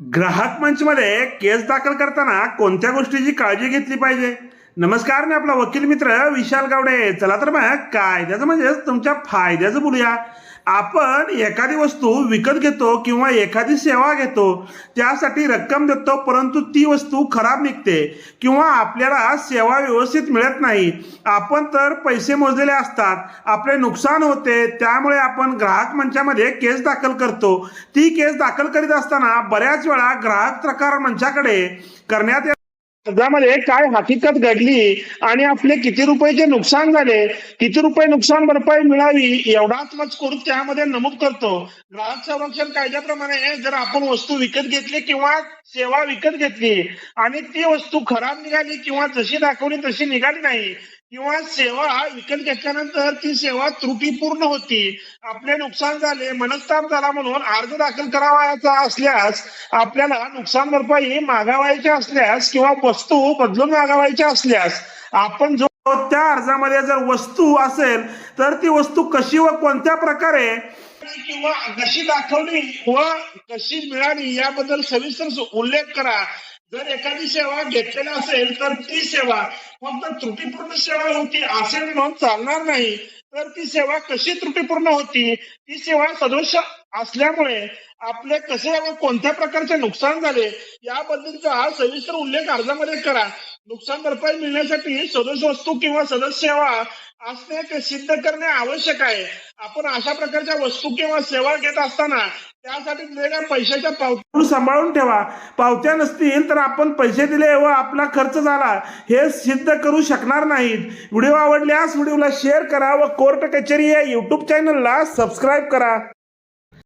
ग्राहक मंचमध्ये केस दाखल करताना कोणत्या गोष्टीची काळजी घेतली पाहिजे? नमस्कार मी आपला वकील मित्र विशाल गावडे. चला तर मग कायद्याचं म्हणजेच तुमच्या फायद्याचं बोलूया. आपण एखादी वस्तू विकत घेतो किंवा एखादी सेवा घेतो त्यासाठी रक्कम देतो परंतु ती वस्तू खराब निघते किंवा आपल्याला सेवा व्यवस्थित मिळत नाही. आपण तर पैसे मोजलेले असतात आपले नुकसान होते त्यामुळे आपण ग्राहक मंचामध्ये केस दाखल करतो. ती केस दाखल करीत असताना बऱ्याच वेळा ग्राहक तक्रार मंचाकडे करण्यात कर्जामध्ये काय हकीकत घडली आणि आपले किती रुपयाचे नुकसान झाले किती रुपये नुकसान भरपाई मिळावी एवढाच मजकूर त्यामध्ये नमूद करतो. ग्राहक संरक्षण कायद्याप्रमाणे जर आपण वस्तू विकत घेतली किंवा सेवा विकत घेतली आणि ती वस्तू खराब निघाली किंवा जशी दाखवली तशी निघाली नाही किंवा सेवा विकत घेतल्यानंतर ती सेवा त्रुटीपूर्ण होती. आपले नुकसान झाले मनस्ताप झाला म्हणून अर्ज दाखल करावायचा असल्यास आपल्याला नुकसान भरपाई मागावायची असल्यास किंवा वस्तू बदलून मागावायच्या असल्यास आपण जो त्या अर्जामध्ये जर वस्तू असेल तर ती वस्तू कशी व कोणत्या प्रकारे किंवा कशी दाखवली व कशी मिळाली याबद्दल सविस्तर उल्लेख करा. जर एखादी सेवा घेतलेली असेल तर ती सेवा फक्त त्रुटीपूर्ण सेवा होती असे म्हणून चालणार नाही. तर ती सेवा कशी त्रुटीपूर्ण होती? ती सेवा सदोष असल्यामुळे आपले कसे व कोणत्या प्रकारचे नुकसान झाले? याबद्दलचा हा सविस्तर उल्लेख अर्जामध्ये करा. नुकसान भरपाई मिळण्यासाठी सदोष वस्तू किंवा सदस्य सेवा असणे ते सिद्ध करणे आवश्यक आहे. आपण अशा प्रकारच्या वस्तू किंवा सेवा घेत असताना त्यासाठी दिलेल्या पैशाच्या पावत्या सांभाळून ठेवा. पावत्या नसतील तर आपण पैसे दिले व आपला खर्च झाला हे सिद्ध करू शकणार नाहीत. व्हिडिओ आवडल्यास व्हिडिओला शेअर करा व कोर्ट कचेरी या युट्यूब चॅनलला सबस्क्राईब करा.